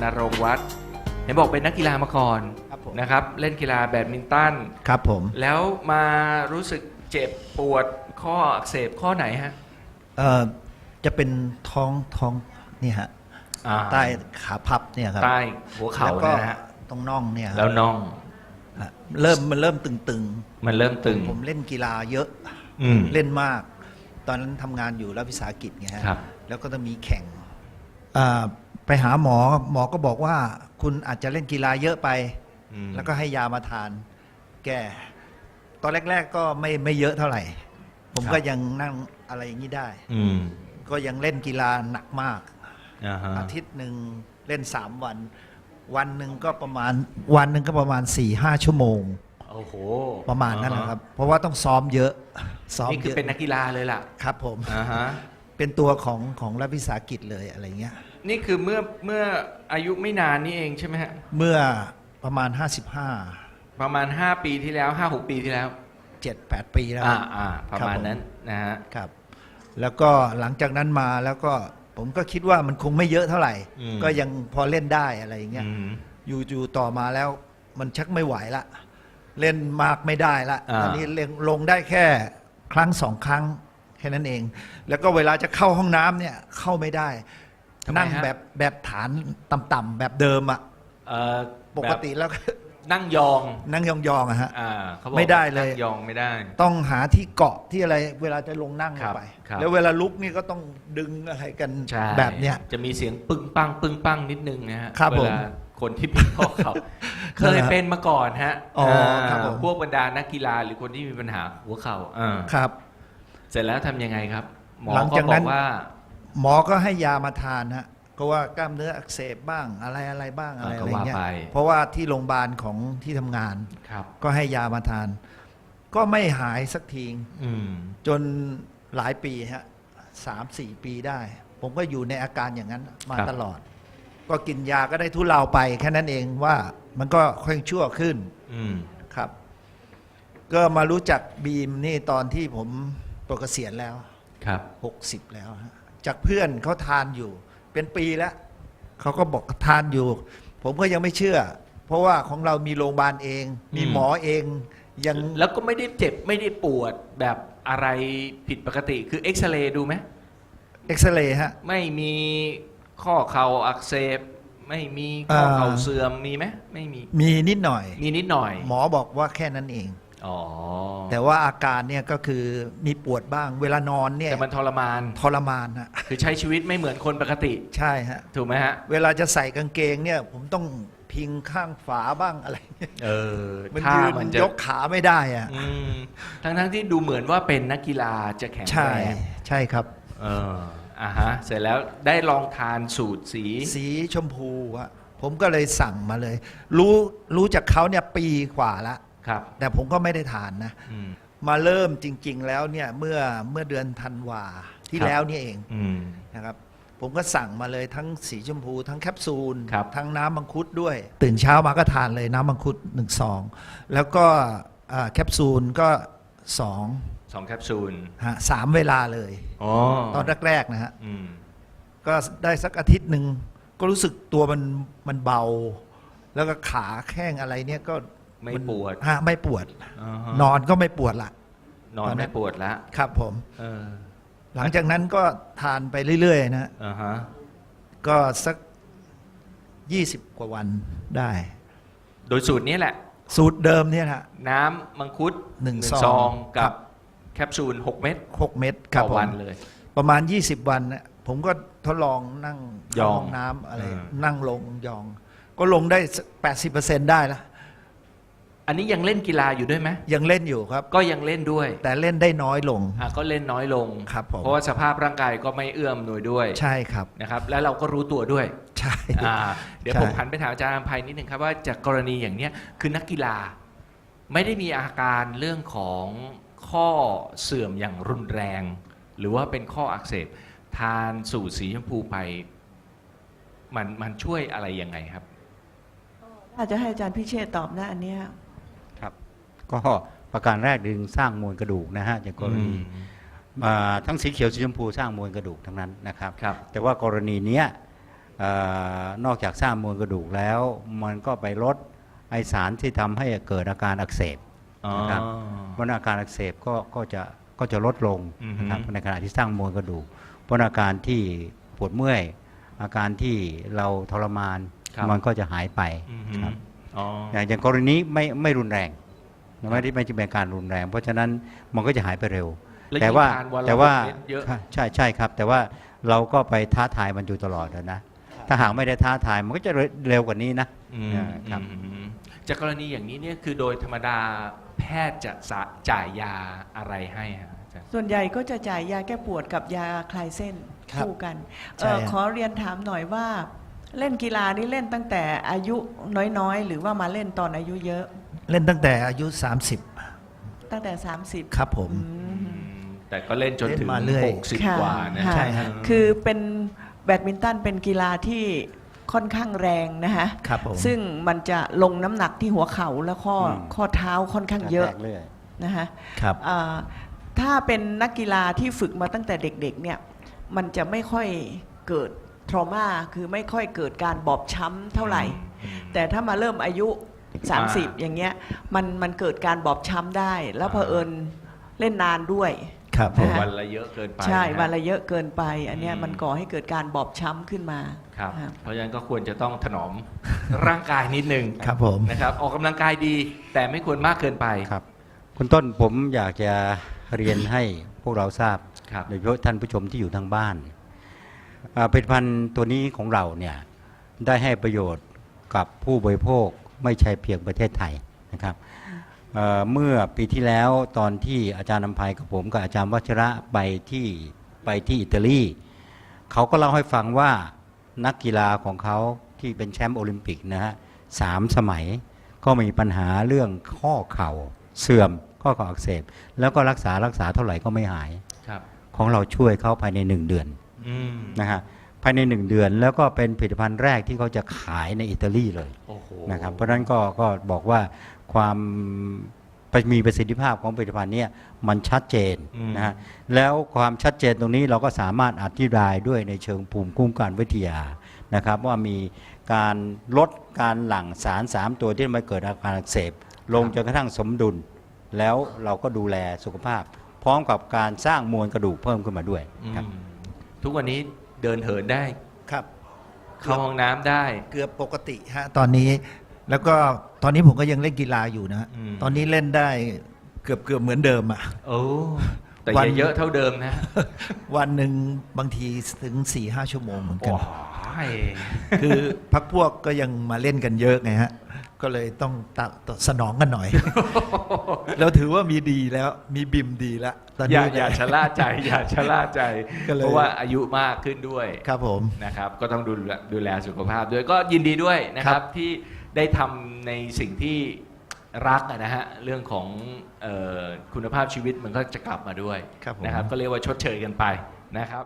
คุณนรงค์วัฒน์เห็นบอกเป็นนักกีฬามาก่อนครับผมนะครับ เล่นกีฬาแบดมินตันครับผมแล้วมารู้สึกเจ็บปวดข้ออักเสบข้อไหนฮะเอ่อจะเป็นท้องท้องนี่ฮะอ่าใต้ขาพับเนี่ยครับใต้หัวเข่าแล้วก็นะฮะตรงน่องเนี่ยครับแล้วน่องฮะเริ่มมันเริ่มตึงมันเริ่มตึง ๆ ผมเล่นกีฬาเยอะอืมเล่นมาก ตอนนั้นทำงานอยู่รัฐวิสาหกิจไงฮะครับ แล้วก็ต้องมีแข่งอ่า ไปหาหมอหมอก็บอกว่า คุณอาจจะเล่นกีฬาเยอะไป อืมแล้วก็ให้ยามาทาน แก้ตอนแรก ๆ ก็ไม่ไม่เยอะเท่าไหร่ ผมก็ยังนั่งอะไรอย่างนี้ได้ อืมก็ยังเล่นกีฬาหนักมาก อ่าฮะอาทิตย์หนึ่งเล่นสามวัน วันหนึ่งก็ประมาณวันหนึ่งก็ประมาณ4ี่ห้าชั่วโมง โอ้โหประมาณนั้นนะครับ เพราะว่าต้องซ้อมเยอะ ซ้อมนี่คืเยออะเป็นนักกีฬาเลยล่ะครับผม อ่าฮะเป็นตัวของของรัฐวิสาหกิจเลยอะไรเงี้ย นี่คือเมื่อเมื่ออายุไม่นานนี่เองใช่ไหมฮะ เมื่อประมาณประมาณ 5 ปีที่แล้ว 5 6 ปีที่แล้ว55 7 8 ปีแล้ว อ่าอ่าประมาณครับผมนั้นนะฮะ ครับ แล้วก็หลังจากนั้นมาแล้วก็ผมก็คิดว่ามันคงไม่เยอะเท่าไหร่ อืม ก็ยังพอเล่นได้อะไรเงี้ยอืม อยู่อยู่ต่อมาแล้วมันชักไม่ไหวละ เล่นมากไม่ได้ละอ่า ตอนนี้เล่นลงได้แค่ครั้งสองครั้งแค่นั้นเอง แล้วก็เวลาจะเข้าห้องน้ำเนี่ยเข้าไม่ได้ ทำไมนั่งฮะแบบแบบฐานต่ำๆแบบเดิมอะเอ่อปกติแล้วก็นั่งยองนั่งยองๆอะฮะ อ่าเขาบอกไม่ได้เลย นั่งยองไม่ได้ ต้องหาที่เกาะที่อะไรเวลาจะลงนั่งลครังบไปครับ แล้วเวลาลุกนี่ก็ต้องดึงอะไรกันใช่แบบเนี้ย จะมีเสียงปึ้งปังปึ้งปังนิดนึงนะฮะครับเวผมลาคนที่เป็นข้อเข่าเคยเป็นมาก่อนฮะอ๋อครับผม พวกบรรดานักกีฬาหรือคนที่มีปัญหาหัวเข่าอ่าครับ เสร็จแล้วทำยังไงครับ หมอหลังก็จากบนั้อน กว่า หมอก็ให้ยามาทานฮะก็ว่ากล้ามเนื้ออักเสบบ้างอะไรอะไรบ้างอะไรอ่าก็อะไรเงี้ยว่าไป เพราะว่าที่โรงพยาบาลของที่ทำงาน ครับ ก็ให้ยามาทาน ก็ไม่หายสักทีอืม จนหลายปีฮะสามสี่ปีได้ ผมก็อยู่ในอาการอย่างนั้นมาครับ ตลอด ก็กินยาก็ได้ทุเลาไปแค่นั้นเองว่ามันก็ค่อยชั่วขึ้น อืม ครับ ก็มารู้จักบีมนี่ตอนที่ผมปลดเกษียณแล้วครับ60แล้วฮะ จากเพื่อนเขาทานอยู่ เป็นปีแล้วเขาก็บอกทานอยู่ ผมก็ยังไม่เชื่อ เพราะว่าของเรามีโรงพยาบาลเอง มีหมอเองยังแล้วก็ไม่ได้เจ็บไม่ได้ปวดแบบอะไรผิดปกติ คือเอ็กซเรย์ดูไหมเอ็กซเรย์ฮะ ไม่มีข้อเข่าอักเสบไม่มีข้อเข่าอ่าเสื่อมมีไหมไม่มี มีนิดหน่อย มีนิดหน่อย หมอบอกว่าแค่นั้นเอง อ๋อแต่ว่าอาการเนี่ยก็คือมีปวดบ้าง เวลานอนเนี่ยแต่มันทรมาน ทรมานฮะคือใช้ชีวิตไม่เหมือนคนปกติ ใช่ฮะ ถูกไหมฮะ เวลาจะใส่กางเกงเนี่ย ผมต้องพิงข้างฝาบ้างอะไรเงี้ยเออมันถ้ายืนมันจะยกขาไม่ได้อะอืมทั้งทั้งๆที่ดูเหมือนว่าเป็นนักกีฬาจะแข็งใช่ แรงใช่ครับ เอออ่าฮะ เสร็จแล้วได้ลองทานสูตรสี สีชมพูอะผมก็เลยสั่งมาเลย รู้รู้จากเขาเนี่ยปีกว่าละ ครับ แต่ผมก็ไม่ได้ทานนะ อืม มาเริ่มจริง ๆ แล้วเนี่ยเมื่อเมื่อเดือนธันวาที่ครับ แล้วนี่เองอืม นะครับ ผมก็สั่งมาเลยทั้งสีชมพู ทั้งแคปซูล ครับ ทั้งน้ำมังคุดด้วย ตื่นเช้ามาก็ทานเลยน้ำมังคุดหนึ่งซองแล้วก็อ่าแคปซูลก็สองสองแคปซูลฮะสามเวลาเลย อ๋อตอนแรกๆนะฮะ อืม ก็ได้สักอาทิตย์หนึ่งก็รู้สึกตัวมันมันเบา แล้วก็ขาแข้งอะไรเนี่ยก็ ไม่ปวดฮะไม่ปวด อ่าฮะนอนก็ไม่ปวดละนอนตอนนั้ไม่นปวดละครับผม เออหลังจากนั้นก็ทานไปเรื่อยๆนะอ่าฮะก็สัก 20 กว่าวันได้ โดยสูตรนี้แหละ สูตรเดิมเนี่ยนะน้ำมังคุดหนึ่งซซอองงกัครับ บแคปซูล 6 เม็ด6เม็ดคต่รับอผมวันเลย ประมาณ 20 วันนะผมก็ทดลองนั่งยเข้าองห้องน้ำอะไรอ่านั่งลงยอง ก็ลงได้สัก80%ได้แล้ว อันนี้ยังเล่นกีฬาอยู่ด้วยไหมยังเล่นอยู่ครับ ก็ยังเล่นด้วยแต่เล่นได้น้อยลง อะก็เล่นน้อยลง ครับผม เพราะว่าสภาพร่างกายก็ไม่เอื้อมหน่วยด้วยใช่ครับ นะครับแล้วเราก็รู้ตัวด้วยใช่ อ่าเดี๋ยวใช่ ผมหันไปถามอาจารย์อภัยนิดนึงครับว่าจากกรณีอย่างเนี้ยคือนักกีฬาไม่ได้มีอาการเรื่องของข้อเสื่อมอย่างรุนแรง หรือว่าเป็นข้ออักเสบทานสูตรสีชมพูไป มันมันช่วยอะไรยังไงครับ อาจจะให้อาจารย์พิเชษฐ์ตอบนะอันเนี้ยครับ ก็ประการแรกดึงสร้างมวลกระดูกนะฮะจากกรณีอ่าทั้งสีเขียวสีชมพูสร้างมวลกระดูกทั้งนั้นนะครับครับแต่ว่ากรณีเนี้ยเออนอกจากสร้างมวลกระดูกแล้ว มันก็ไปลดไอสารที่ทำให้เกิดอาการอักเสบอ๋อครับเพราะอาการอักเสบก็ก็จะก็จะลดลงอือฮึนะครับในขณะที่สร้างมวลกระดูกเพราะอาการที่ปวดเมื่อย อาการที่เราทรมานครับมันก็จะหายไปอืมฮึครับอ๋ออย่างอย่างกรณีนี้ไม่ไม่รุนแรง ไม่ได้ไม่จะเป็นการรุนแรง เพราะฉะนั้นมันก็จะหายไปเร็วแล้วแต่ว่ายิ่งทนนละแต่ว่าหกเม็ดเยอะใช่ใช่ครับ แต่ว่าเราก็ไปท้าทายมันอยู่ตลอดนะถ้าหากไม่ได้ท้าทายมันก็จะเร็วกว่านี้นะอืมอ่าครับอืมจากกรณีอย่างนี้เนี่ยคือโดยธรรมดาแพทย์จะสะจ่ายยาอะไรให้ฮะอาจารย์ส่วนใหญ่ก็จะจ่ายยาแก้ปวดกับยาคลายเส้นครับคู่กันใช่เอ่อฮะขอเรียนถามหน่อยว่า เล่นกีฬานี่เล่นตั้งแต่อายุน้อยๆ หรือว่ามาเล่นตอนอายุเยอะ เล่นตั้งแต่อายุ ตั้งแต่ 30 30 ครับผมอืมแต่ก็เล่นจนถึง เล่นมาเรื่อยหกสิบค่ะกว่านะค่ะใช่ฮะ คือเป็นแบดมินตันเป็นกีฬาที่ค่อนข้างแรงนะฮะครับผม ซึ่งมันจะลงน้ำหนักที่หัวเข่าและข้ออม ข้อเท้าค่อนข้างเยอะแตกเรื่อยนะฮะครับ อ่าถ้าเป็นนักกีฬาที่ฝึกมาตั้งแต่เด็กๆเนี่ยมันจะไม่ค่อยเกิดทรมาคือไม่ค่อยเกิดการบอบช้ำเท่าไหร่อืมแต่ถ้ามาเริ่มอายุ 30 อย่างเงี้ยมันมันเกิดการบอบช้ำได้ แล้วเผอิญเล่นนานด้วยครับผมนะฮะวันละเยอะเกินไปใช่ฮวันละเยอะเกินไป อันเนี้ยอืมมันก่อให้เกิดการบอบช้ำขึ้นมาครับครับเพราะฉะนั้นก็ควรจะต้องถนอมร่างกายนิดนึงครับผมนะครับออกกำลังกายดีแต่ไม่ควรมากเกินไปครับ คุณต้นผมอยากจะเรียนให้พวกเราทราบครับโดยเฉพาะท่านผู้ชมที่อยู่ทางบ้านอ่าผลิตภัณฑ์ตัวนี้ของเราเนี่ยได้ให้ประโยชน์กับผู้บริโภค ไม่ใช่เพียงประเทศไทยนะครับเอ่อเมื่อปีที่แล้วตอนที่อาจารย์นำภัยกับผมกับอาจารย์วัชระไปที่ไปที่อิตาลีเขาก็เล่าให้ฟังว่านักกีฬาของเขาที่เป็นแชมป์โอลิมปิกนะฮะสามสมัยก็มีปัญหาเรื่องข้อเข่าเสื่อมข้อเข่าอักเสบ แล้วก็รักษารักษาเท่าไหร่ก็ไม่หายครับของเราช่วยเขาภายในหนึ่งเดือนอืมนะฮะ ภายในหนึ่งเดือน แล้วก็เป็นผลิตภัณฑ์แรกที่เขาจะขายในอิตาลีเลยโอ้โหนะครับเพราะฉะนั้นก็ก็บอกว่าความมีประสิทธิภาพของผลิตภัณฑ์เนี้มันชัดเจนอืมนะฮะแล้วความชัดเจนตรงนี้เราก็สามารถอธิบายด้วยในเชิงภูมิคุ้มกันวิทยานะครับ ว่ามีการลดการหลั่งสาร 3 ตัวที่ทำให้เกิดอาการอักเสบ ลงจนกระทั่งสมดุล แล้วเราก็ดูแลสุขภาพ พร้อมกับการสร้างมวลกระดูกเพิ่มขึ้นมาด้วยครับอืมทุกวันนี้ เดินเหินได้ ครับ เข้าห้องน้ำได้ เกือบปกติฮะตอนนี้แล้วก็ตอนนี้ผมก็ยังเล่นกีฬาอยู่นะอืม ตอนนี้เล่นได้เกือบเกือบเหมือนเดิมอะ โอ้แต่วัอนย่าเยอะเท่าเดิมนะวันหนึ่งบางทีถึง4ี่ห้าชั่วโมงเหมือนกันโอ้ยคือพักพวกก็ยังมาเล่นกันเยอะไงฮะ ก็เลยต้องตะตสนองกันหน่อย เราถือว่ามีดีแล้วมีบิมดีแล้วตอนอย่านี้อย่าชะล่าใจ อย่าชะล่าใจก็เลยเพราะว่าอายุมากขึ้นด้วยครับผม นะครับ ก็ต้องดูแลดูแลสุขภาพด้วยก็ยินดีด้วยนะคครัรับบที่ได้ทำในสิ่งที่รักอะนะฮะเรื่องของเออคุณภาพชีวิตมันก็จะกลับมาด้วยครับผม นะครับ ก็เรียกว่าชดเชยกันไปนะครับ